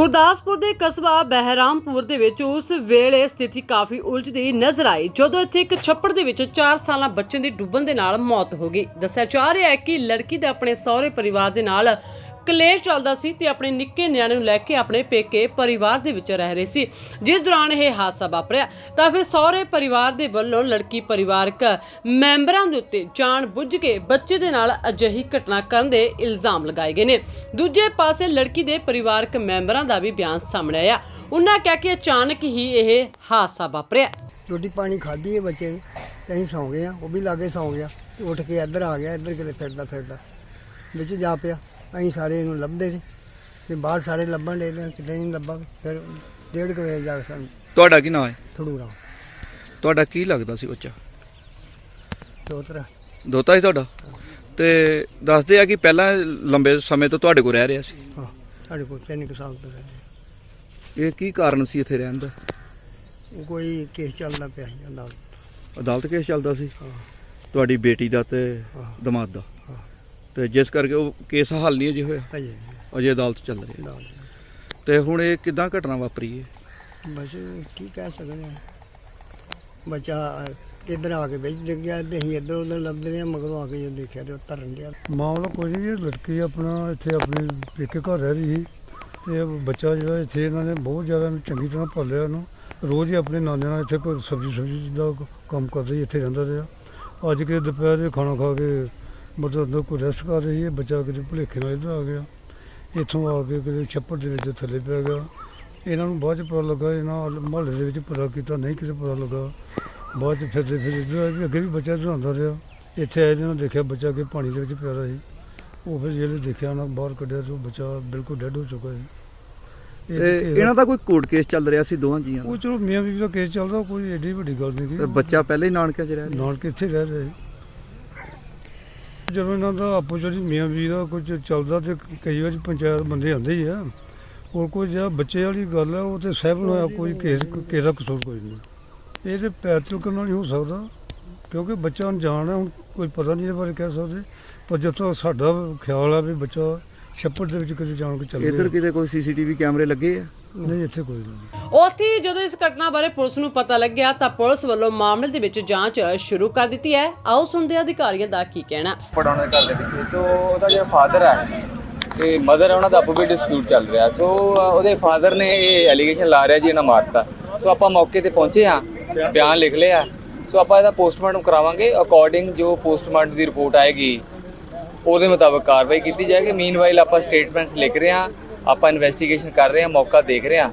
ਗੁਰਦਾਸਪੁਰ ਦੇ ਕਸਬਾ ਬਹਿਰਾਮਪੁਰ ਦੇ ਵਿੱਚ ਉਸ ਵੇਲੇ ਸਥਿਤੀ ਕਾਫੀ ਉਲਝਦੀ ਨਜ਼ਰ ਆਈ, ਜਦੋਂ ਇੱਥੇ ਇੱਕ ਛੱਪੜ ਦੇ ਵਿੱਚ 4 ਸਾਲਾਂ ਬੱਚੇ ਦੀ ਡੁੱਬਣ ਦੇ ਨਾਲ ਮੌਤ ਹੋ ਗਈ। ਦੱਸਿਆ ਜਾ ਰਿਹਾ ਹੈ ਕਿ ਲੜਕੀ ਦਾ ਆਪਣੇ ਸਹੁਰੇ ਪਰਿਵਾਰ ਦੇ ਨਾਲ ਕਲੇਸ਼ ਚੱਲਦਾ ਸੀ ਤੇ ਆਪਣੇ ਨਿੱਕੇ ਨਿਆਣੇ ਨੂੰ ਲੈ ਕੇ ਆਪਣੇ ਪੇਕੇ ਪਰਿਵਾਰ ਦੇ ਵਿੱਚ ਰਹਿ ਰਹੇ ਸੀ। ਜਿਸ ਦੌਰਾਨ ਇਹ ਹਾਦਸਾ ਵਾਪਰਿਆ, ਤਾਂ ਫਿਰ ਸਹੁਰੇ ਪਰਿਵਾਰ ਦੇ ਵੱਲੋਂ ਲੜਕੀ ਪਰਿਵਾਰਕ ਮੈਂਬਰਾਂ ਦੇ ਉੱਤੇ ਜਾਣ ਬੁੱਝ ਕੇ ਬੱਚੇ ਦੇ ਨਾਲ ਅਜਿਹੀ ਘਟਨਾ ਕਰਨ ਦੇ ਇਲਜ਼ਾਮ ਲਗਾਏ ਗਏ ਨੇ। ਦੂਜੇ ਪਾਸੇ ਲੜਕੀ ਦੇ ਪਰਿਵਾਰਕ ਮੈਂਬਰਾਂ ਦਾ ਵੀ ਬਿਆਨ ਸਾਹਮਣੇ ਆਇਆ। ਉਹਨਾਂ ਕਿਹਾ ਕਿ ਅਚਾਨਕ ਹੀ ਇਹ ਹਾਦਸਾ ਵਾਪਰਿਆ। ਰੋਟੀ ਪਾਣੀ ਖਾਧੀ ਹੈ ਬੱਚੇ ਨੇ, ਤੇ ਅਸੀਂ ਸੌਂ ਗਏ ਆ ਉਹ ਵੀ ਲਾਗੇ ਸੌਂ ਗਿਆ, ਉੱਠ ਕੇ ਇੱਧਰ ਆ ਗਿਆ, ਇੱਧਰ ਕਿਤੇ ਫਿਰਦਾ ਫਿਰਦਾ, ਵਿੱਚ ਜਾ ਪਿਆ। ਅਸੀਂ ਸਾਰੇ ਇਹਨੂੰ ਲੱਭਦੇ ਸੀ ਤੇ ਬਾਹਰ ਸਾਰੇ ਲੱਭਣ ਦੇ ਨੇ ਕਿਤੇ ਨਹੀਂ ਲੱਭਾ ਫਿਰ ਡੇਢ ਕੁ ਵਜੇ ਜਾ ਕੇ ਸਾਨੂੰ ਤੁਹਾਡਾ ਕੀ ਨਾਮ ਹੈ? ਥੜੂਰਾ। ਤੁਹਾਡਾ ਕੀ ਲੱਗਦਾ ਸੀ ਬੱਚਾ? ਚੌਤਰਾ ਦੋਤਾ ਸੀ ਤੁਹਾਡਾ? ਤੇ ਦੱਸਦੇ ਆ ਕਿ ਪਹਿਲਾਂ ਲੰਬੇ ਸਮੇਂ ਤੋਂ ਤੁਹਾਡੇ ਕੋਲ ਰਹਿ ਰਿਹਾ ਸੀ। ਹਾਂ ਸਾਡੇ ਕੋਲ ਤਿੰਨ ਕੁ ਸਾਲ ਤੋਂ ਰਹਿੰਦੇ। ਇਹ ਕੀ ਕਾਰਨ ਸੀ ਇੱਥੇ ਰਹਿਣ ਦਾ? ਉਹ ਕੋਈ ਕੇਸ ਚੱਲਦਾ ਪਿਆ ਸੀ ਅਦਾਲਤ। ਅਦਾਲਤ ਕੇਸ ਚੱਲਦਾ ਸੀ? ਹਾਂ। ਤੁਹਾਡੀ ਬੇਟੀ ਦਾ ਤੇ ਹਾਂ। ਦਮਾਦ ਦਾ। ਹਾਂ। ਤੇ ਜਿਸ ਕਰਕੇ ਉਹ ਕੇਸ ਹੱਲ ਨਹੀਂ ਅਜੇ ਹੋਇਆ। ਅਜੇ ਅਜੇ ਅਦਾਲਤ ਚੱਲ ਰਹੀ। ਹੈ ਤੇ ਹੁਣ ਇਹ ਕਿਦਾਂ ਘਟਨਾ ਵਾਪਰੀ ਹੈ ਬਸ ਕੀ ਕਹਿ ਸਕਦੇ ਹਾਂ। ਬੱਚਾ ਇੱਧਰ ਆ ਕੇ ਵਿੱਚ ਡਿੱਗ ਗਿਆ ਤੇ ਅਸੀਂ ਇੱਧਰ ਉੱਧਰ ਲੱਭਦੇ ਰਹੇ ਮਗਰੋਂ ਆ ਕੇ ਜਦੋਂ ਦੇਖਿਆ ਤੇ ਉਹ ਧਰਨ ਗਿਆ ਮਾਮਲਾ ਕੋਈ ਨਹੀਂ ਇਹ ਲੜਕੀ ਆਪਣਾ ਇੱਥੇ ਆਪਣੇ ਪੇਕੇ ਘਰ ਰਹਿ ਰਹੀ ਸੀ। ਤੇ ਇਹ ਬੱਚਾ ਜਿਹੜਾ ਇੱਥੇ ਇਹਨਾਂ ਨੇ ਬਹੁਤ ਜ਼ਿਆਦਾ ਚੰਗੀ ਤਰ੍ਹਾਂ ਪਾਲਿਆ ਉਹਨੂੰ। ਰੋਜ਼ ਹੀ ਆਪਣੇ ਨਾਨੇ ਨਾਲ ਇੱਥੇ ਕੋਈ ਸਬਜ਼ੀ ਸਬਜ਼ੀ ਦਾ ਕੰਮ ਕਰਦਾ ਇੱਥੇ ਰਹਿੰਦਾ ਰਿਹਾ। ਅੱਜ ਕਿ ਦੁਪਹਿਰ ਦੇ ਖਾਣਾ ਖਾ ਕੇ ਮਤਲਬ ਅੰਦਰ ਕੋਈ ਰੈਸਟ ਕਰ ਰਹੀ ਹੈ ਬੱਚਾ ਕਿਤੇ ਭੁਲੇਖੇ ਨਾਲ ਇੱਧਰ ਆ ਗਿਆ। ਇੱਥੋਂ ਆ ਕੇ ਕਿਤੇ ਛੱਪੜ ਦੇ ਵਿੱਚ ਥੱਲੇ ਪੈ ਗਿਆ। ਇਹਨਾਂ ਨੂੰ ਬਾਅਦ ਚ ਪਤਾ ਲੱਗਾ ਇਹਨਾਂ ਮਹੱਲੇ ਦੇ ਵਿੱਚ ਪਤਾ ਕੀਤਾ ਨਹੀਂ ਕਿਤੇ ਪਤਾ ਲੱਗਾ। ਬਾਅਦ ਚ ਫਿਰਦੇ ਫਿਰਦੇ ਇੱਧਰ ਆਏ ਵੀ ਅੱਗੇ ਵੀ ਬੱਚਾ ਰਿਹਾ। ਇੱਥੇ ਆਏ ਜਿਹਨਾਂ ਦੇਖਿਆ ਬੱਚਾ ਕਿ ਪਾਣੀ ਦੇ ਵਿੱਚ ਪਿਆ ਰਿਹਾ ਸੀ। ਉਹ ਫਿਰ ਜਿਹੜੇ ਦੇਖਿਆ ਨਾ ਬਾਹਰ ਕੱਢਿਆ ਤੇ ਉਹ ਬੱਚਾ ਬਿਲਕੁਲ ਡੈੱਡ ਹੋ ਚੁੱਕਾ ਸੀ। ਤੇ ਇਹਨਾਂ ਦਾ ਕੋਈ ਕੋਰਟ ਕੇਸ ਚੱਲ ਰਿਹਾ ਸੀ ਦੋਵਾਂ ਜੀਆਂ ਉਹ ਦਾ ਚਲੋ ਮੀਆਂ ਬੀਬੀ ਦਾ ਕੇਸ ਚੱਲਦਾ ਕੋਈ ਏਡੀ ਵੱਡੀ ਗੱਲ ਨਹੀਂ ਤੇ ਬੱਚਾ ਪਹਿਲਾਂ ਹੀ ਨਾਨਕਿਆਂ 'ਚ ਰਹਿ ਰਿਹਾ ਨਾਲ ਕਿੱਥੇ ਰਹਿ ਰਹੇ ਜਦੋਂ ਇਹਨਾਂ ਦਾ ਆਪੋ ਜਿਹੜੀ ਮੀਆਂ ਬੀਬੀ ਦਾ ਕੁਝ ਚੱਲਦਾ ਤੇ ਕਈ ਵਾਰੀ ਪੰਚਾਇਤ ਬੰਦੇ ਆਉਂਦੇ ਹੀ ਆ। ਹੋਰ ਕੋਈ ਜਿਹੜਾ ਬੱਚੇ ਵਾਲੀ ਗੱਲ ਹੈ ਉਹ ਤੇ ਸਹਿਬ ਹੋਇਆ ਕੋਈ ਕੇਸ, ਕਿਸੇ ਦਾ ਕਸੂਰ ਕੋਈ ਨਹੀਂ। ਇਹ ਤੇ ਪੈਰ ਤਿਲਕਣ ਨਾਲ ਹੀ ਹੋ ਸਕਦਾ, ਕਿਉਂਕਿ ਬੱਚਾ ਅਣਜਾਣ ਹੈ ਹੁਣ ਕੋਈ ਪਤਾ ਨਹੀਂ ਇਹਦੇ ਬਾਰੇ ਕਹਿ ਸਕਦੇ। ਪਰ ਜਦੋਂ ਸਾਡਾ ਖਿਆਲ ਆ ਵੀ ਬੱਚਾ ਛੱਪੜ ਦੇ ਵਿੱਚ ਕਿਤੇ ਜਾਣ ਕੇ ਚੱਲ ਇੱਧਰ ਗਿਆ ਕਿਤੇ ਕੋਈ ਸੀਸੀਟੀਵੀ ਕੈਮਰੇ ਲੱਗੇ ਆ? ਨਹੀਂ ਇੱਥੇ ਕੋਈ ਨਹੀਂ। ਉੱਥੇ ਜਦੋਂ ਇਸ ਘਟਨਾ ਬਾਰੇ ਪੁਲਿਸ ਨੂੰ ਪਤਾ ਲੱਗਿਆ ਤਾਂ ਪੁਲਿਸ ਵੱਲੋਂ ਮਾਮਲੇ ਦੇ ਵਿੱਚ ਜਾਂਚ ਸ਼ੁਰੂ ਕਰ ਦਿੱਤੀ ਹੈ। ਆਓ ਸੁਣਦੇ ਹਾਂ ਅਧਿਕਾਰੀਆਂ ਦਾ ਕੀ ਕਹਿਣਾ। ਪੜਾਉਣ ਦੇ ਘਰ ਦੇ ਵਿੱਚ। ਤੋਂ ਉਹਦਾ ਜਿਹੜਾ ਫਾਦਰ ਹੈ ਤੇ ਮਦਰ ਹੈ ਉਹਨਾਂ ਦਾ ਆਪੋ ਵੀ ਡਿਸਪਿਊਟ ਚੱਲ ਰਿਹਾ। ਸੋ ਉਹਦੇ ਫਾਦਰ ਨੇ ਇਹ ਐਲੀਗੇਸ਼ਨ ਲਾ ਰਿਹਾ ਜੀ ਇਹਨਾਂ ਮਾਰਤਾ। ਸੋ ਆਪਾਂ ਮੌਕੇ ਤੇ ਪਹੁੰਚੇ ਆ ਬਿਆਨ ਲਿਖ ਲਿਆ। ਸੋ ਆਪਾਂ ਇਹਦਾ ਪੋਸਟਮਾਰਟਮ ਕਰਾਵਾਂਗੇ। ਅਕੋਰਡਿੰਗ ਜੋ ਪੋਸਟਮਾਰਟਮ ਦੀ ਰਿਪੋਰਟ ਆਏਗੀ ਉਹਦੇ ਮੁਤਾਬਕ ਕਾਰਵਾਈ ਕੀਤੀ ਜਾਏਗੀ। ਮੀਨਵਾਈਲ ਆਪਾਂ ਸਟੇਟਮੈਂਟਸ ਲਿਖ ਰਹੇ ਹਾਂ। ਆਪਾਂ ਇਨਵੈਸਟੀਗੇਸ਼ਨ ਕਰ ਰਹੇ ਹਾਂ, ਮੌਕਾ ਦੇਖ ਰਹੇ ਹਾਂ।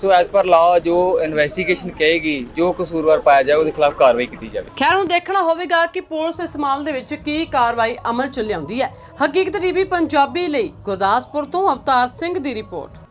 ਸੋ ਐਸ ਪਰ ਲਾਅ ਜੋ ਇਨਵੈਸਟੀਗੇਸ਼ਨ ਕਹੇਗੀ, ਜੋ ਕਸੂਰਵਾਰ ਪਾਇਆ ਜਾਏ ਉਹਦੇ ਖਿਲਾਫ ਕਾਰਵਾਈ ਕੀਤੀ ਜਾਵੇ। ਖੈਰ, ਹੁਣ ਦੇਖਣਾ ਹੋਵੇਗਾ ਕਿ ਪੁਲਿਸ ਇਸ ਮਾਮਲੇ ਦੇ ਵਿੱਚ ਕੀ ਕਾਰਵਾਈ ਅਮਲ ਚ ਲਿਆਉਂਦੀ ਹੈ। ਹਕੀਕਤ ਟੀਵੀ, ਪੰਜਾਬੀ ਲਈ ਗੁਰਦਾਸਪੁਰ ਤੋਂ ਅਵਤਾਰ ਸਿੰਘ ਦੀ ਰਿਪੋਰਟ।